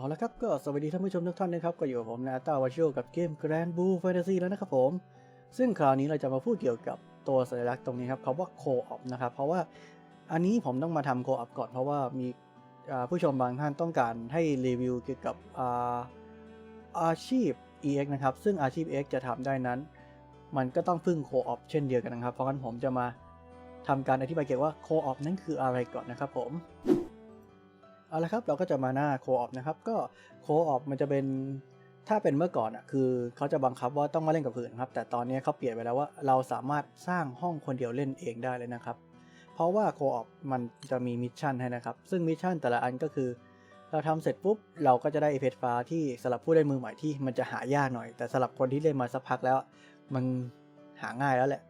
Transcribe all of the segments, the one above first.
เอาละครับก็สวัสดีท่านผู้ชมทุกท่านนะครับ ก็อยู่กับผมนาตาวาชิโอกับเกม Grand Blue Fantasy แล้วนะครับผม ซึ่งคราวนี้เราจะมาพูดเกี่ยวกับตัวสัญลักษณ์ตรงนี้ครับคำว่า Co-op นะครับ เพราะว่าอันนี้ผมต้องมาทำ Co-op ก่อนเพราะว่ามีผู้ชมบางท่านต้องการให้รีวิวเกี่ยวกับอาอาชีพ EX นะครับ ซึ่งอาชีพ EX จะทำได้นั้น มันก็ต้องพึ่ง Co-op เช่นเดียวกันนะครับ เพราะงั้นผมจะมาทำการอธิบายเกี่ยวกับว่า Co-op นั้นคืออะไรก่อนนะครับผม เอาละครับเราก็จะมาหน้าโคออปนะครับก็โคออปมันจะเป็นถ้าเป็นเมื่อก่อนอะคือเขาจะบังคับว่าต้องมาเล่นกับคนอื่นครับแต่ตอนนี้เขาเปลี่ยนไปแล้วว่าเราสามารถสร้างห้องคนเดียวเล่นเองได้เลยนะครับ เพราะว่าโคออปมันจะมีมิชชั่นให้นะครับ ซึ่งมิชชั่นแต่ละอันก็คือ เราทำเสร็จปุ๊บเราก็จะได้เอฟเฟกฟ้าที่สำหรับผู้เล่นมือใหม่ที่มันจะหายากหน่อย แต่สำหรับคนที่เล่นมาสักพักแล้ว มันหาง่ายแล้วแหละ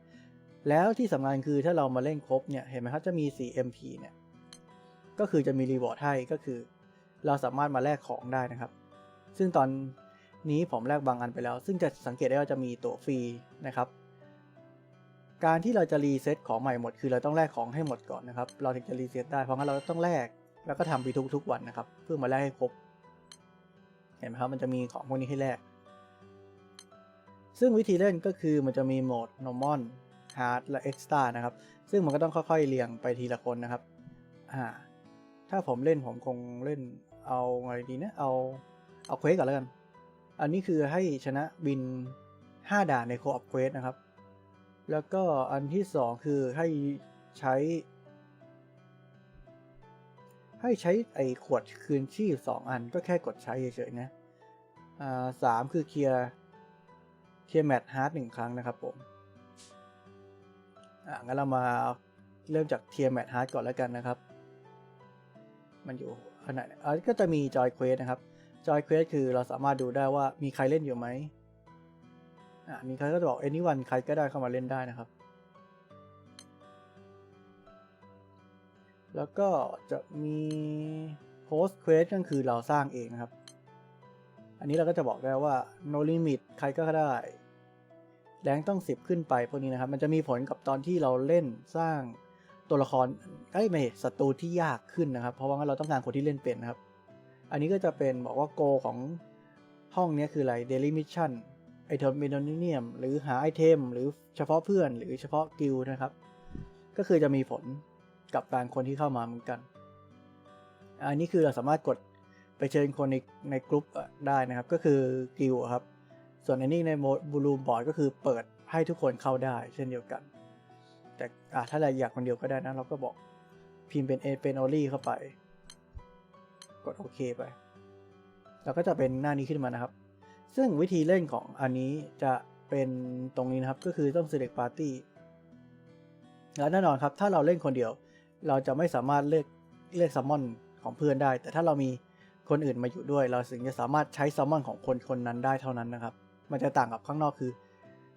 แล้วที่สำคัญคือถ้าเรามาเล่นครบเนี่ยเห็นไหมครับจะมี 4MP เนี่ย ก็คือจะมีรีวอร์ดให้ก็คือ เราสามารถมาแลกของได้นะครับ ซึ่งตอนนี้ผมแลกบางอันไปแล้ว ซึ่งจะสังเกตได้ว่าจะมีตั๋วฟรีนะครับ การที่เราจะรีเซ็ตของใหม่หมด คือเราต้องแลกของให้หมดก่อนนะครับ เราถึงจะรีเซ็ตได้เพราะงั้นเราต้องแลกแล้วก็ทำไปทุกๆวันนะครับ เพื่อมาแลกให้ครบเห็นไหมครับมันจะมีของพวกนี้ให้แลกซึ่งวิธีเล่นก็คือมันจะมีโหมด normal hard และ extra นะครับ ซึ่งมันก็ต้องค่อยๆเรียงไปทีละคนนะครับ อ่า ถ้าผมเล่นผมคงเล่นเอาอะไงดีนะเอาเอาเควสก่อนแล้วกัน อันนี้คือให้ชนะบิน 5 ด่านในโคออปเควสนะครับ แล้วก็อันที่ 2 คือให้ใช้ ให้ใช้ไอ้ขวดคืนชีพ2อันก็แค่กดใช้เฉยๆนะอ่าสามคือเคลียร์เคลียร์แมทฮาร์ดหนึ่งครั้งนะครับผมอ่างั้นเรามาเริ่มจากเทียร์แมทฮาร์ดก่อนแล้วกันนะครับ มันอยู่ขนาดไหนอ่าก็จะมีจอยเควสนะครับจอยเควสคือเราสามารถดูได้ว่ามีใครเล่นอยู่ไหมอ่ามีใครก็จะบอก anyone ใครก็ได้เข้ามาเล่นได้นะครับ แล้วก็จะมี host quest ก็คือเราสร้างเองนะครับ อันนี้เราก็จะบอกได้ว่า no limit ใครก็ได้แรงต้อง 10 ขึ้นไปพวกนี้นะครับ มันจะมีผลกับตอนที่เราเล่นสร้าง ตัวละครไอ้ยไม่ศัตรูที่ยากขึ้นนะครับ เพราะว่าเราต้องการคนที่เล่นเป็นนะครับ อันนี้ก็จะเป็นบอกว่าโกของห้องนี้คืออะไร daily mission ไอเทมเมนเนียมหรือหาไอเทม หรือเฉพาะเพื่อน หรือเฉพาะกิลด์นะครับ ก็คือจะมีผลกับการคนที่เข้ามาเหมือนกัน อันนี้คือเราสามารถกดไปเชิญคนในในกลุ่มได้นะครับ ก็คือกิลด์ครับ ส่วนอันนี้ในโมดบูลูมบอร์ดก็คือเปิดให้ทุกคนเข้าได้ เช่นเดียวกัน แต่อะถ้าเราอยากคนเดียวก็ได้นะ เราก็บอกพิมพ์เป็นเอเป็นออลี่เข้าไป กดโอเคไปแล้วก็จะเป็นหน้านี้ขึ้นมานะครับ ซึ่งวิธีเล่นของอันนี้จะเป็นตรงนี้นะครับก็คือต้อง select party และแน่นอนครับ ถ้าเราเล่นคนเดียว เราจะไม่สามารถเลือกเลือกซัมมอนของเพื่อนได้ แต่ถ้าเรามีคนอื่นมาอยู่ด้วย เราถึงจะสามารถใช้ซัมมอนของคนคนนั้นได้เท่านั้นนะครับ มันจะต่างกับข้างนอกคือ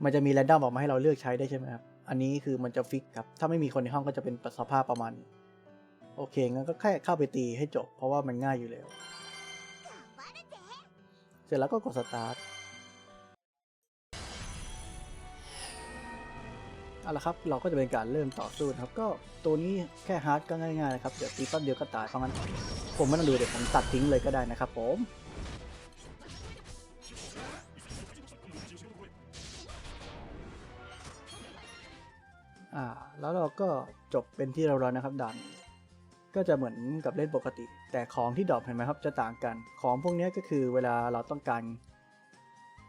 มันจะมีแรนดอมออกมาให้เราเลือกใช้ได้ใช่ไหมครับ อันนี้คือมันจะฟิกครับ ถ้าไม่มีคนในห้องก็จะเป็นสภาพประมาณนี้โอเค งั้นก็แค่เข้าไปตีให้จบ เพราะว่ามันง่ายอยู่แล้ว เสร็จแล้วก็กดสตาร์ทเอาละครับ เราก็จะเป็นการเริ่มต่อสู้นะครับ ก็ตัวนี้แค่ฮาร์ดก็ง่ายๆนะครับ เดี๋ยวตีต้นเดียวก็ตายเพราะงั้น ผมไม่ต้องดูเดี๋ยวผมตัดทิ้งเลยก็ได้นะครับผม แล้วเราก็จบเป็นที่เราร้อยนะครับด่านก็จะเหมือนกับเล่นปกติ แต่ของที่ดรอปเห็นไหมครับจะต่างกัน ของพวกนี้ก็คือเวลาเราต้องการ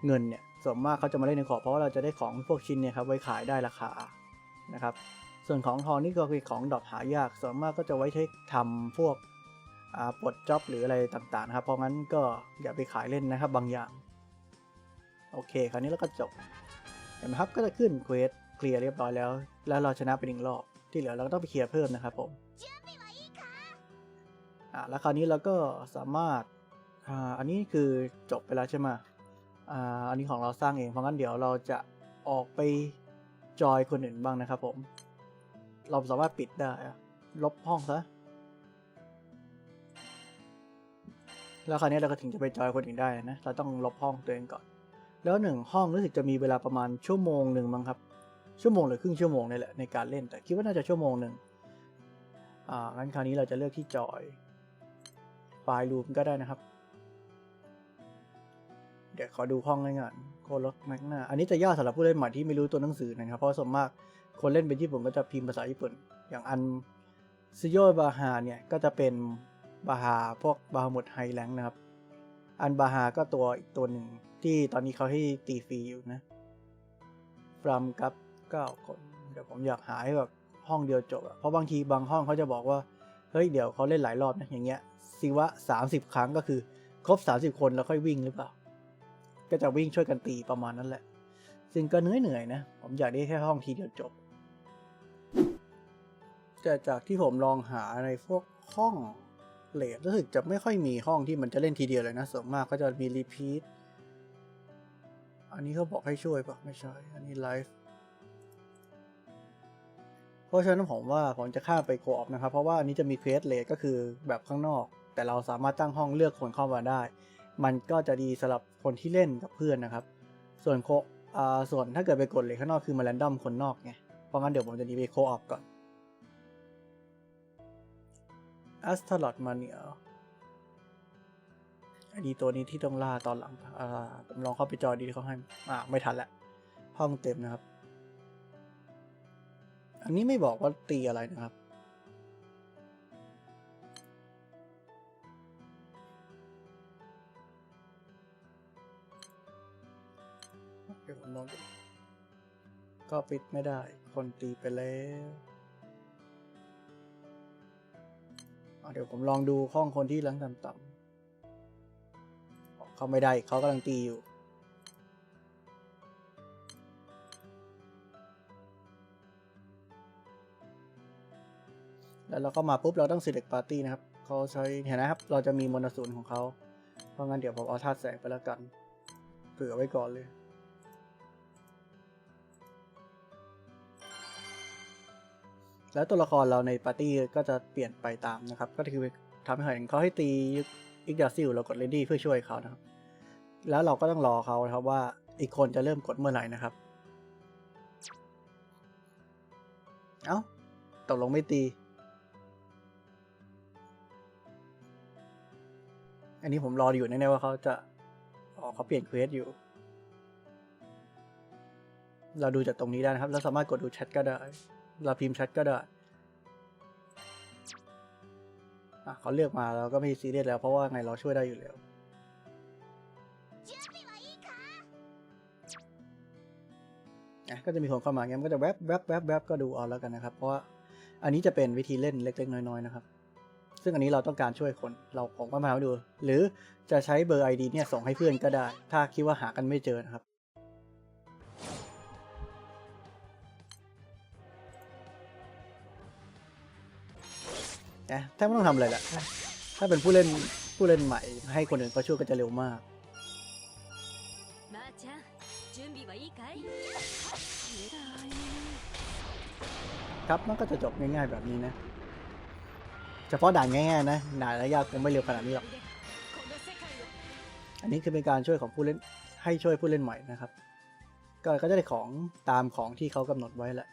เงินเนี่ยส่วนมากเขาจะมาเล่นในขอเพราะว่าเราจะได้ของพวกชิ้นเนี่ยครับไว้ขายได้ราคานะครับ ส่วนของทองนี่ก็คือของดรอปหายาก ส่วนมากก็จะไว้ใช้ทำพวกปลดจ็อบหรืออะไรต่างๆนะครับเพราะงั้นก็อย่าไปขายเล่นนะครับบางอย่าง โอเค คราวนี้เราก็จบเห็นไหมครับก็จะขึ้นเควส ลียร์เรียบร้อยแล้ว แล้วเราชนะไปหนึ่งรอบ ที่เหลือเราก็ต้องไปเคลียร์เพิ่มนะครับผมอ่าแล้วคราวนี้เราก็สามารถอ่าอันนี้คือจบไปแล้วใช่ไหมอ่าอันนี้ของเราสร้างเองเพราะงั้นเดี๋ยวเราจะออกไปจอยคนอื่นบ้างนะครับผม เราสามารถปิดได้ ลบห้องซะแล้วคราวนี้เราก็ถึงจะไปจอยคนอื่นได้นะ เราต้องลบห้องตัวเองก่อน แล้วหนึ่งห้องรู้สึกจะมีเวลาประมาณชั่วโมงหนึ่งมั้งครับ ชั่วโมงหรือครึ่งชั่วโมงนี่แหละในการเล่น แต่คิดว่าน่าจะชั่วโมงหนึ่งอ่างั้นคราวนี้เราจะเลือกที่จอยไฟล์รูมก็ได้นะครับ เดี๋ยวขอดูห้องง่ายก่อนโคโรสแมกนาอันนี้จะยากสำหรับผู้เล่นใหม่ที่ไม่รู้ตัวหนังสือนะครับ เพราะส่วนมากคนเล่นเป็นญี่ปุ่นก็จะพิมพ์ภาษาญี่ปุ่น อย่างอันซิโยบาฮาเนี่ยก็จะเป็นบาฮาพวกบาฮามุดไฮแลงนะครับ อันบาฮาก็ตัวอีกตัวหนึ่งที่ตอนนี้เขาให้ตีฟรีอยู่นะฟรัมกับ เก้าคน เดี๋ยวผมอยากหาให้แบบห้องเดียวจบอะเพราะบางทีบางห้องเขาจะบอกว่า เฮ้ยเดี๋ยวเขาเล่นหลายรอบนะอย่างเงี้ยซิวะสามสิบครั้งก็คือ ครบสามสิบคนแล้วค่อยวิ่งหรือเปล่า ก็จะวิ่งช่วยกันตีประมาณนั้นแหละ ซึ่งก็เหนื่อยเหนื่อยนะ ผมอยากได้แค่ห้องทีเดียวจบแต่จากที่ผมลองหาในพวกห้องเลทรู้สึกจะไม่ค่อยมีห้องที่มันจะเล่นทีเดียวเลยนะส่วนมากก็จะมีรีพีทอันนี้เขาบอกให้ช่วยปะไม่ใช่ อันนี้ไลฟ์ ราะฉะนั้นผมว่าผมจะข้ามไปโคออฟนะครับ เพราะว่าอันนี้จะมีเควสเลทก็คือแบบข้างนอก แต่เราสามารถตั้งห้องเลือกคนเข้ามาได้ มันก็จะดีสำหรับคนที่เล่นกับเพื่อนนะครับ ส่วนโคอ่าส่วนถ้าเกิดไปกดเลทข้างนอกคือมาแรนดอมคนนอกไงเพราะงั้นเดี๋ยวผมจะหนีไปโคออฟก่อนอัสทลอดมาเนียอันนี้ตัวนี้ที่ต้องล่าตอนหลังอ่าผมลองเข้าไปจอยดีเขาให้อ่าไม่ทันละห้องเต็มนะครับ อันนี้ไม่บอกว่าตีอะไรนะครับ เดี๋ยวผมลองดูก็ปิดไม่ได้ คนตีไปแล้วเดี๋ยวผมลองดูห้องคนที่ลังต่ำๆเขาไม่ได้เขากำลังตีอยู่ แล้วเราก็มาปุ๊บเราต้อง select party นะครับเขาใช้เห็นนะครับ เราจะมีมนต์ศูนของเขา เพราะงั้นเดี๋ยวผมเอาธาตุแสงไปแล้วกัน เผื่อไว้ก่อนเลยแล้วตัวละครเราในปาร์ตี้ก็จะเปลี่ยนไปตามนะครับ ก็คือทำให้เห็นเขาให้ตีอิกดาซิลเรากดเลดี้เพื่อช่วยเขานะครับ แล้วเราก็ต้องรอเขาครับว่าอีกคนจะเริ่มกดเมื่อไหร่นะครับ เอ้าตกลงไม่ตี อันนี้ผมรออยู่แน่ๆว่าเขาจะอ๋อเขาเปลี่ยนเควสอยู่ เราดูจากตรงนี้ได้นะครับ เราสามารถกดดูแชทก็ได้ เราพิมพ์แชทก็ได้อะเขาเลือกมาเราก็ไม่ซีเรียสแล้วเพราะว่าไงเราช่วยได้อยู่แล้วก็จะมีคนเข้ามาเงี้ยมันก็จะแวบแวบแวบแวบก็ดูเอาแล้วกันนะครับ เพราะว่าอันนี้จะเป็นวิธีเล่นเล็กๆ น้อยๆนะครับ ซึ่งอันนี้เราต้องการช่วยคนเราของก็มาดู หรือจะใช้เบอร์ ID เนี่ยส่งให้เพื่อนก็ได้ ถ้าคิดว่าหากันไม่เจอนะครับแะถ้าไม่ต้องทำอะไรละถ้าเป็นผู้เล่นผู้เล่นใหม่ ให้คนอื่นเขาช่วยก็จะเร็วมากครับมันก็จะจบง่ายๆแบบนี้นะ ฉพาะด่านง่ายๆนะด่านระยะคงไม่เร็วขนาดนี้หรอกอันนี้คือเป็นการช่วยของผู้เล่นให้ช่วยผู้เล่นใหม่นะครับก็จะได้ของตามของที่เขากำหนดไว้แหละ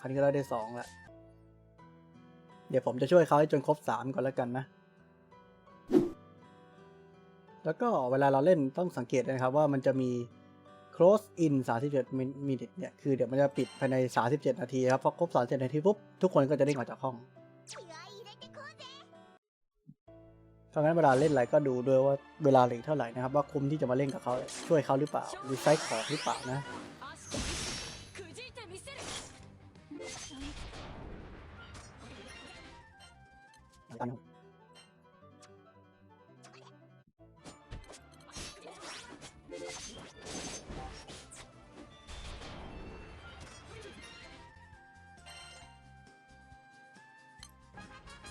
คราวนี้ก็ได้สองละเดี๋ยวผมจะช่วยเขาให้จนครบสามก่อนแล้วกันนะ แล้วก็เวลาเราเล่นต้องสังเกตนะครับว่ามันจะมี close in 37 minute เนี่ย คือเดี๋ยวมันจะปิดภายใน 37 นาทีครับ พอครบ 37 นาทีปุ๊บ ทุกคนก็จะได้ออกจากห้อง ดังนั้นเวลาเล่นอะไรก็ดูด้วยว่าเวลาเหลือเท่าไหร่นะครับ ว่าคุ้มที่จะมาเล่นกับเขาช่วยเขาหรือเปล่า หรือใช้ของหรือเปล่านะก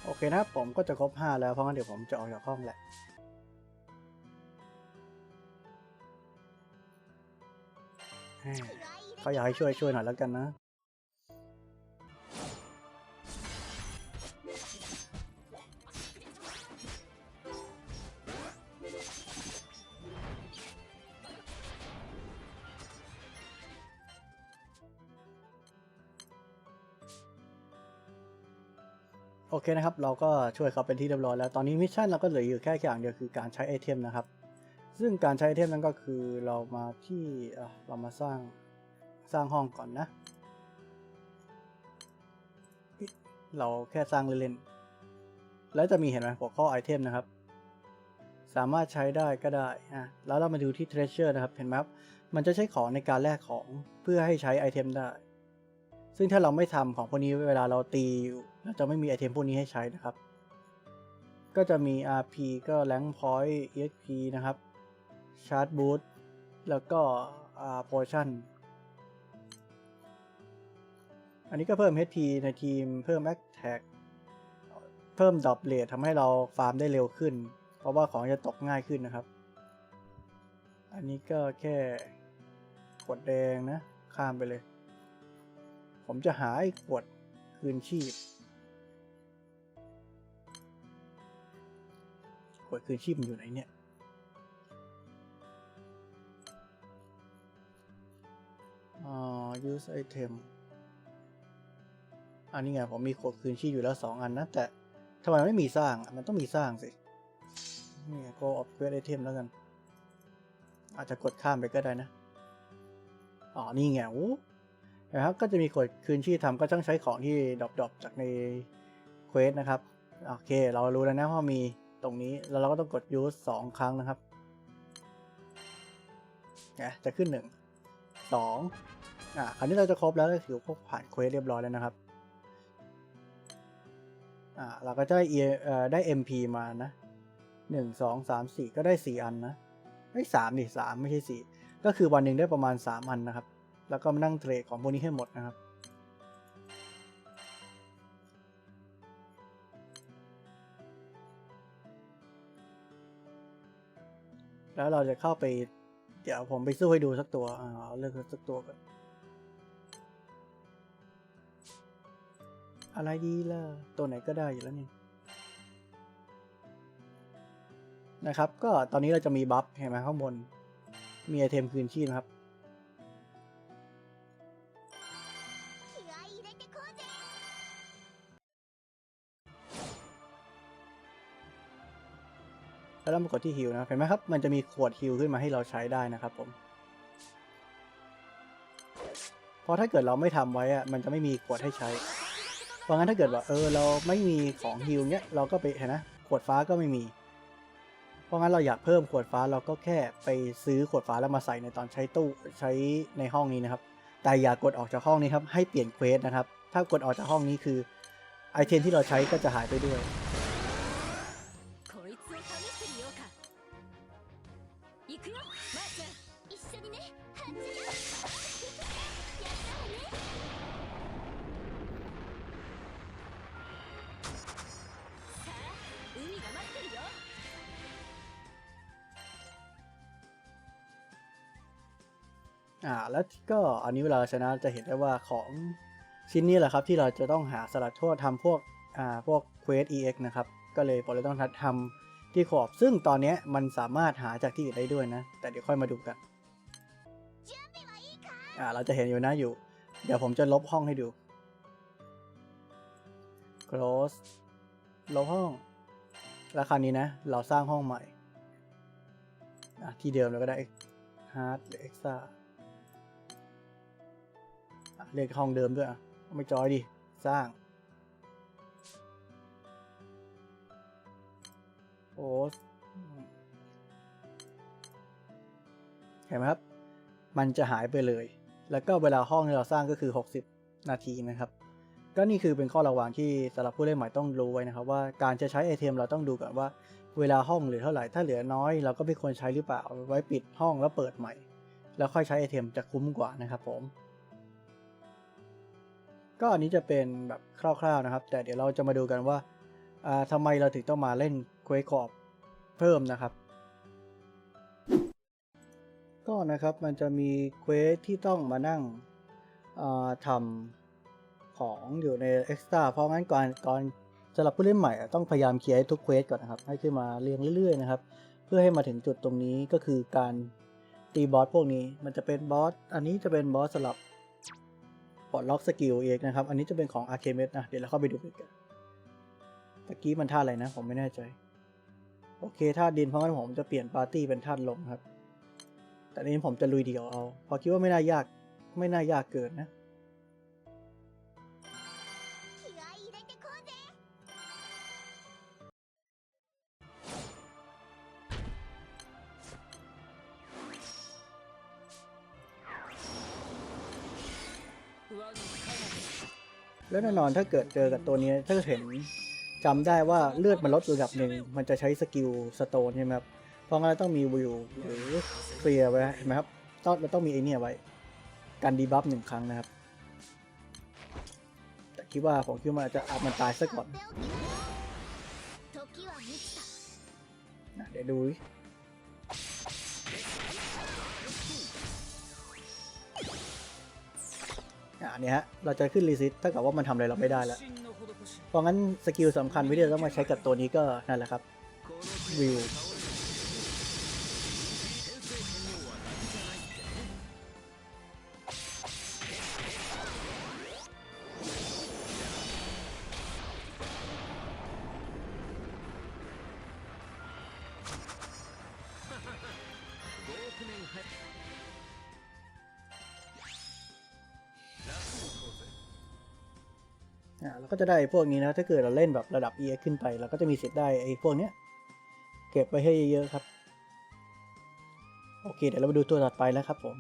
โอเคนะครับผมก็จะครบ 5 แล้วเพราะงั้นเดี๋ยวผมจะออกจากห้องแหละเขาอยากให้ช่วยช่วยหน่อยแล้วกันนะ เคนะครับ เราก็ช่วยเขาเป็นที่เรียบร้อยแล้ว ตอนนี้มิชชั่นเราก็เหลืออยู่แค่อย่างเดียวคือการใช้ไอเทมนะครับ ซึ่งการใช้ไอเทมนั้นก็คือเรามาที่เรามาสร้างสร้างห้องก่อนนะ เราแค่สร้างเล่นๆ แล้วจะมีเห็นไหมหัวข้อไอเทมนะครับ สามารถใช้ได้ก็ได้อะแล้วเรามาดูที่ treasure นะครับ เห็นไหมครับ มันจะใช้ของในการแลกของเพื่อให้ใช้ไอเทมได้ ซึ่งถ้าเราไม่ทำของพวกนี้เวลาเราตีอยู่ เราจะไม่มีไอเทมพวกนี้ให้ใช้นะครับ ก็จะมี RP ก็ Rank Point EXP นะครับ Charge Boost แล้วก็อ่า Potion อันนี้ก็เพิ่ม HP ในทีมเพิ่ม Attack เพิ่มดอปเลททำให้เราฟาร์มได้เร็วขึ้น เพราะว่าของจะตกง่ายขึ้นนะครับ อันนี้ก็แค่กดแดงนะ ข้ามไปเลย ผมจะหาไอ้ขวดคืนชีพ ขวดคืนชีพมันอยู่ไหนเนี่ยอ่า use item อันนี้ไงผมมีขวดคืนชีพอยู่แล้วสองอันนะ แต่ทำไมไม่มีสร้างอะมันต้องมีสร้างสิ นี่ไง go upgrade item แล้วกัน อาจจะกดข้ามไปก็ได้นะ อ๋อ นี่ไงโอ้นะครับก็จะมีขวดคืนชีพทำก็ต้องใช้ของที่ดรอปๆจากในเควสนะครับ โอเค เรารู้แล้วนะว่ามี ตรงนี้แล้วเราก็ต้องกด use สองครั้งนะครับนี่ยจะขึ้นหนึ่งสองอะคราวนี้เราจะครบแล้วก็ถือว่าผ่านเควสเรียบร้อยแล้วนะครับอ่าเราก็จะได้เอ่อได้ MP มานะหนึ่งสองสามสี่ก็ได้สี่อันนะไม่สามดิสามไม่ใช่สี่ก็คือวันหนึ่งได้ประมาณสามอันนะครับ แล้วก็มานั่งเทรดของพวกนี้ให้หมดนะครับ แล้วเราจะเข้าไป เดี๋ยวผมไปสู้ให้ดูสักตัวอ่าเลือกสักตัวก่อนอะไรดีล่ะ ตัวไหนก็ได้อยู่แล้วนี่นะครับ ก็ตอนนี้เราจะมีบัฟเห็นไหมข้างบน มีไอเทมคืนชีพนะครับ แล้วเรามากดที่ฮิลนะเห็นไหมครับ มันจะมีขวดฮิลขึ้นมาให้เราใช้ได้นะครับผมพราะถ้าเกิดเราไม่ทำไว้อะมันจะไม่มีขวดให้ใช้ เพราะงั้นถ้าเกิดว่าเออเราไม่มีของฮิลเนี้ยเราก็ไปเห็นนะขวดฟ้าก็ไม่มี เพราะงั้นเราอยากเพิ่มขวดฟ้าเราก็แค่ไปซื้อขวดฟ้าแล้วมาใส่ในตอนใช้ตู้ใช้ในห้องนี้นะครับ แต่อย่ากดออกจากห้องนี้ครับให้เปลี่ยนเควสนะครับ ถ้ากดออกจากห้องนี้คือไอเทมที่เราใช้ก็จะหายไปด้วย ねはっちゃやったわねさあ海が待ってるよ อ่าแล้วก็อันนี้เวลาชนะจะเห็นได้ว่าของชิ้นนี้แหละครับที่เราจะต้องหาสลัดโทษทำพวกอ่าพวกเควส EX นะครับ ก็เลยผมเลยต้องทัดทำที่ขอบซึ่งตอนเนี้ยมันสามารถหาจากที่อื่นได้ด้วยนะ แต่เดี๋ยวค่อยมาดูกัน อ่าเราจะเห็นอยู่นะอยู่ เดี๋ยวผมจะลบห้องให้ดู close ลบห้อง แล้วคราวนี้นะ เราสร้างห้องใหม่อะที่เดิมเราก็ได้ hard หรือ extra อะเรียกห้องเดิมด้วยอะไม่จอยดิ สร้างโอ้เห็นไหมครับ มันจะหายไปเลย แล้วก็เวลาห้องที่เราสร้างก็คือ 60 นาทีนะครับ ก็นี่คือเป็นข้อระวังที่สำหรับผู้เล่นใหม่ต้องรู้ไว้นะครับว่าการจะใช้ไอเทมเราต้องดูก่อนว่าเวลาห้องเหลือเท่าไหร่ ถ้าเหลือน้อยเราก็ไม่ควรใช้หรือเปล่า ไว้ปิดห้องแล้วเปิดใหม่ แล้วค่อยใช้ไอเทมจะคุ้มกว่านะครับผม ก็อันนี้จะเป็นแบบคร่าวๆนะครับ แต่เดี๋ยวเราจะมาดูกันว่าอ่าทำไมเราถึงต้องมาเล่นเควสคอบเพิ่มนะครับ ก็นะครับมันจะมีเควสที่ต้องมานั่งทำของอยู่ใน Extra เพราะงั้นก่อนก่อนสำหรับผู้เล่นใหม่ต้องพยายามเคลียร์ทุกเควสก่อนนะครับ ให้ขึ้นมาเรียงเรื่อยๆนะครับ เพื่อให้มาถึงจุดตรงนี้ก็คือการตีบอสพวกนี้ มันจะเป็นบอส อันนี้จะเป็นบอสสำหรับปลดล็อกสกิลเองนะครับ อันนี้จะเป็นของอาร์เคเมสนะ เดี๋ยวเราเข้าไปดูกันตะกี้มันท่าอะไรนะ ผมไม่แน่ใจ โอเคธาดินเพราะงั้นผมจะเปลี่ยนปาร์ตี้เป็นธาลมครับ แต่นี้ผมจะลุยเดี่ยวเอาเพราะคิดว่าไม่น่ายาก ไม่น่ายากเกินนะ แล้วแน่นอนถ้าเกิดเจอกับตัวนี้ถ้าเห็นจำได้ว่าเลือดมันลดระดับหนึ่ง มันจะใช้สกิลสโตนใช่ไหมครับ พราะงั้นต้องมีวิวหรือเฟียไว้เห็นไหมครับต้องต้องมีไอเนี่ยไว้ การดีบัฟหนึ่งครั้งนะครับ แต่คิดว่าของคิดว่าจะอัพมันตายซะก่อนนะเดี๋ยวดูอันนี้ฮะ เราจะขึ้นรีซิตถ้าเกิดว่ามันทำอะไรเราไม่ได้แล้ว เพราะงั้นสกิลสำคัญวิธีต้องมาใช้กับตัวนี้ก็นั่นแหละครับวิว ก็จะได้พวกนี้นะ ถ้าเกิดเราเล่นแบบระดับ EX ขึ้นไปเราก็จะมีสิทธิ์ได้ไอ้พวกเนี้ยเก็บไว้ให้เยอะๆครับ โอเค เดี๋ยวเราไปดูตัวถัดไปแล้วครับผม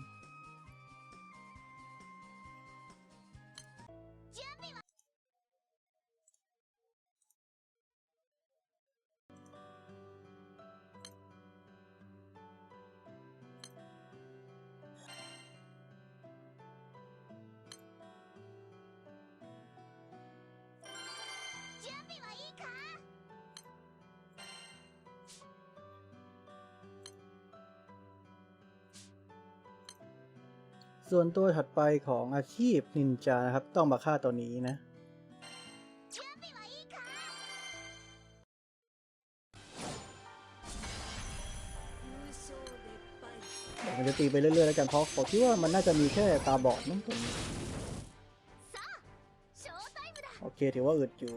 ส่วนตัวถัดไปของอาชีพนินจานะครับ ต้องมาฆ่าตัวนี้นะมันจะตีไปเรื่อยๆแล้วกันเพราะผมคิดว่ามันน่าจะมีแค่ตาบอดนั่นเองโอเคถือว่าอึดอยู่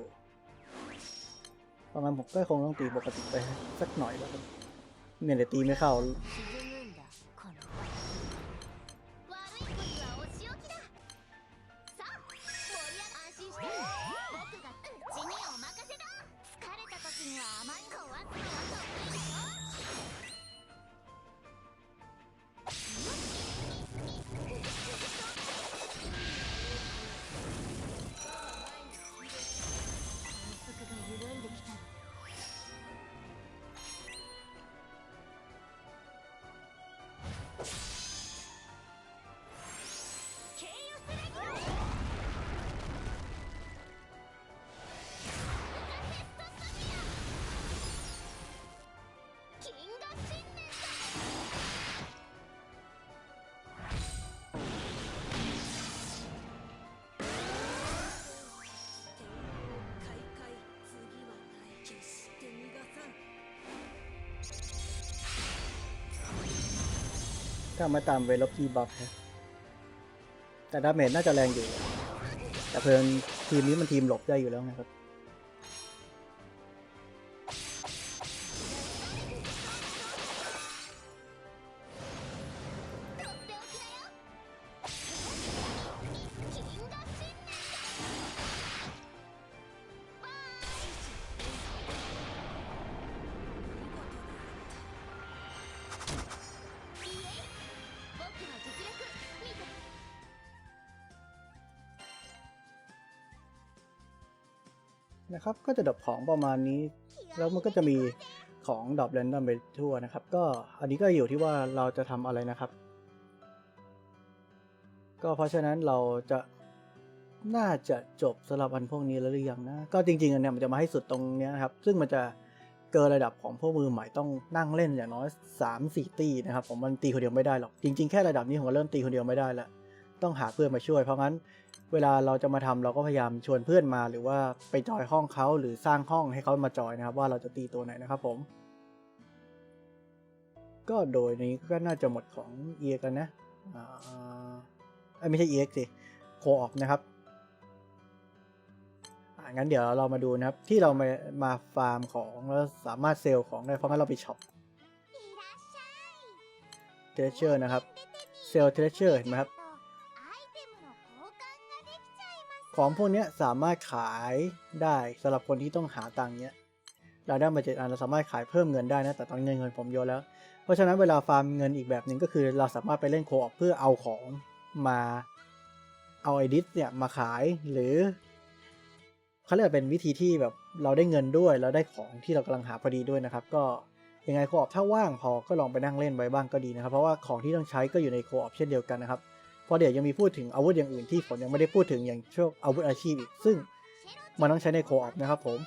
ประมาณผมก็คงต้องตีปกติไปสักหน่อยแล้วเนี่ยเดี๋ยวตีไม่เข้า ถ้ามาตามเวลบทีบัฟนะแต่ดาเมจน่าจะแรงอยู่ แต่เพิ่นทีมนี้มันทีมหลบได้อยู่แล้วนะครับ นะครับ ก็จะดรอปของประมาณนี้ แล้วมันก็จะมีของดรอปแรนดอมไปทั่วนะครับ ก็อันนี้ก็อยู่ที่ว่าเราจะทำอะไรนะครับ ก็เพราะฉะนั้นเราจะน่าจะจบสำหรับอันพวกนี้แล้วหรือยังนะ ก็จริงๆอันเนี้ยมันจะมาให้สุดตรงเนี้ยนะครับ ซึ่งมันจะเกินระดับของพวกมือใหม่ต้องนั่งเล่นอย่างน้อย 3 4 ตีนะครับ ผมมันตีคนเดียวไม่ได้หรอก จริง ๆ แค่ระดับนี้ผมก็เริ่มตีคนเดียวไม่ได้แล้ว ต้องหาเพื่อนมาช่วย เพราะงั้น เวลาเราจะมาทำเราก็พยายามชวนเพื่อนมา หรือว่าไปจอยห้องเขาหรือสร้างห้องให้เขามาจอยนะครับ ว่าเราจะตีตัวไหนนะครับผม ก็โดยนี้ก็น่าจะหมดของเอ็กันนะอ่าไม่ใช่เอ็กสิโคออกนะครับงั้นเดี๋ยวเรามาดูนะครับ ที่เรามามาฟาร์มของแล้วสามารถเซลล์ของได้เพราะงั้นเราไปช็อปเทรเชอร์นะครับเซลล์เทรเชอร์เห็นไหมครับ ของพวกนี้สามารถขายได้สำหรับคนที่ต้องหาตังค์เนี้ยเราได้มาเจ็ดอันเราสามารถขายเพิ่มเงินได้นะแต่ตอนนี้เงินผมเยอะแล้ว เพราะฉะนั้นเวลาฟาร์มเงินอีกแบบหนึ่งก็คือเราสามารถไปเล่นโคออปเพื่อเอาของมาเอาไอดิสเนี่ยมาขายหรือเขาเรียกเป็นวิธีที่แบบเราได้เงินด้วยแล้วได้ของที่เรากำลังหาพอดีด้วยนะครับ ก็ยังไงโคออปถ้าว่างพอก็ลองไปนั่งเล่นไว้บ้างก็ดีนะครับ เพราะว่าของที่ต้องใช้ก็อยู่ในโคออปเช่นเดียวกันนะครับ เพราะเดี๋ยวยังมีพูดถึงอาวุธอย่างอื่นที่ผมยังไม่ได้พูดถึงอย่างช่วงอาวุธอาชีพอีก ซึ่งมันต้องใช้ในโคออปนะครับผม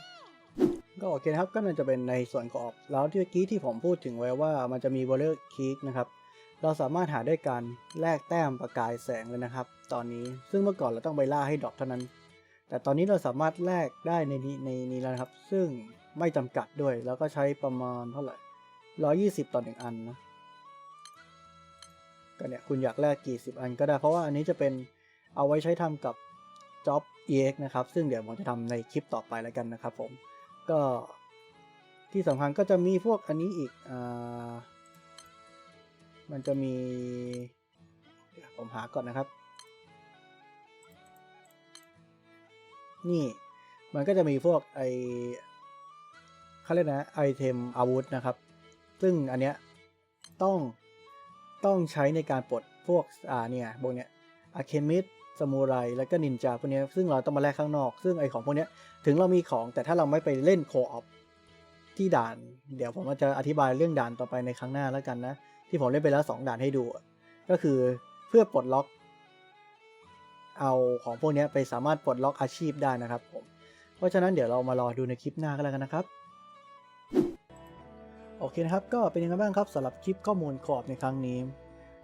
ก็โอเคนะครับ ก็น่าจะเป็นในส่วนโคออปแล้วที่เมื่อกี้ที่ผมพูดถึงไว้ว่ามันจะมีวอลเลอร์คีกนะครับ เราสามารถหาได้การแลกแต้มประกายแสงเลยนะครับ ตอนนี้ ซึ่งเมื่อก่อนเราต้องไปล่าให้ดรอปเท่านั้น แต่ตอนนี้เราสามารถแลกได้ในนี้ในนี้แล้วครับ ซึ่งไม่จำกัดด้วย แล้วก็ใช้ประมาณเท่าไหร่ร้อยี่สิบต่อหนึ่งอันนะ ก็เนี่ยคุณอยากแลกกี่สิบอันก็ได้ เพราะว่าอันนี้จะเป็นเอาไว้ใช้ทำกับ Job EX นะครับ ซึ่งเดี๋ยวผมจะทำในคลิปต่อไปแล้วกันนะครับผม ก็ที่สำคัญก็จะมีพวกอันนี้อีกอ่ามันจะมีผมหาก่อนนะครับ นี่มันก็จะมีพวกไอเขาเรียกนะไอเทมอาวุธนะครับ ซึ่งอันเนี้ยต้อง ต้องใช้ในการปลดพวกอ่าเนี่ยพวกเนี้ยอะเคมิสสมูไรแล้วก็นินจาพวกเนี้ยซึ่งเราต้องมาแลกข้างนอก ซึ่งไอของพวกเนี้ยถึงเรามีของแต่ถ้าเราไม่ไปเล่นโคออปที่ด่าน เดี๋ยวผมจะอธิบายเรื่องด่านต่อไปในครั้งหน้าแล้วกันนะ ที่ผมเล่นไปแล้วสองด่านให้ดู ก็คือเพื่อปลดล็อก เอาของพวกเนี้ยไปสามารถปลดล็อกอาชีพได้นะครับผม เพราะฉะนั้นเดี๋ยวเรามารอดูในคลิปหน้าก็แล้วกันนะครับ โอเคนะครับ ก็เป็นยังไงบ้างครับสำหรับคลิปข้อมูลโคออปในครั้งนี้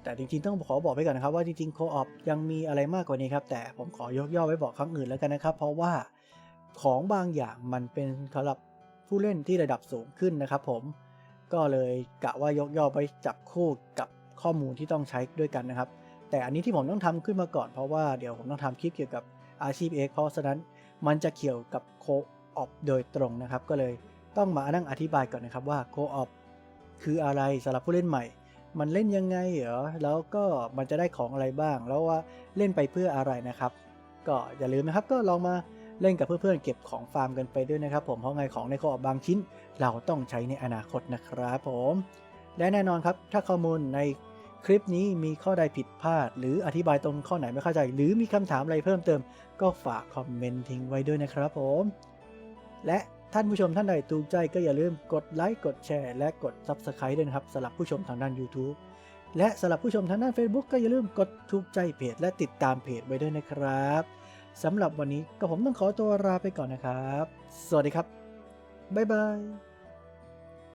แต่จริงๆต้องขอบอกไว้ก่อนนะครับว่าจริงๆโคออปยังมีอะไรมากกว่านี้ครับ แต่ผมขอยกย่อไว้บอกครั้งอื่นแล้วกันนะครับ เพราะว่าของบางอย่างมันเป็นสำหรับผู้เล่นที่ระดับสูงขึ้นนะครับ ผมก็เลยกะว่ายกย่อไปจับคู่กับข้อมูลที่ต้องใช้ด้วยกันนะครับ แต่อันนี้ที่ผมต้องทำขึ้นมาก่อนเพราะว่าเดี๋ยวผมต้องทำคลิปเกี่ยวกับอาชีพเอกเพราะฉะนั้นมันจะเกี่ยวกับโคออปโดยตรงนะครับ ก็เลย ต้องมานั่งอธิบายก่อนนะครับว่าโคออปคืออะไรสำหรับผู้เล่นใหม่ มันเล่นยังไงเหรอแล้วก็มันจะได้ของอะไรบ้าง แล้วว่าเล่นไปเพื่ออะไรนะครับ ก็อย่าลืมนะครับก็ลองมาเล่นกับเพื่อนๆเก็บของฟาร์มกันไปด้วยนะครับ ผมเพราะไงของในโคออปบางชิ้น เราต้องใช้ในอนาคตนะครับผมและแน่นอนครับถ้าข้อมูลในคลิปนี้มีข้อใดผิดพลาด หรืออธิบายตรงข้อไหนไม่เข้าใจ หรือมีคำถามอะไรเพิ่มเติม ก็ฝากคอมเมนต์ทิ้งไว้ด้วยนะครับผม และ ท่านผู้ชมท่านใดถูกใจก็อย่าลืมกดไลค์กดแชร์และกด Subscribe ด้วยนะครับสำหรับผู้ชมทางด้าน YouTube และสำหรับผู้ชมทางด้าน Facebook ก็อย่าลืมกดถูกใจเพจและติดตามเพจไว้ด้วยนะครับสำหรับวันนี้ก็ผมต้องขอตัวลาไปก่อนนะครับ สวัสดีครับ บ๊ายบาย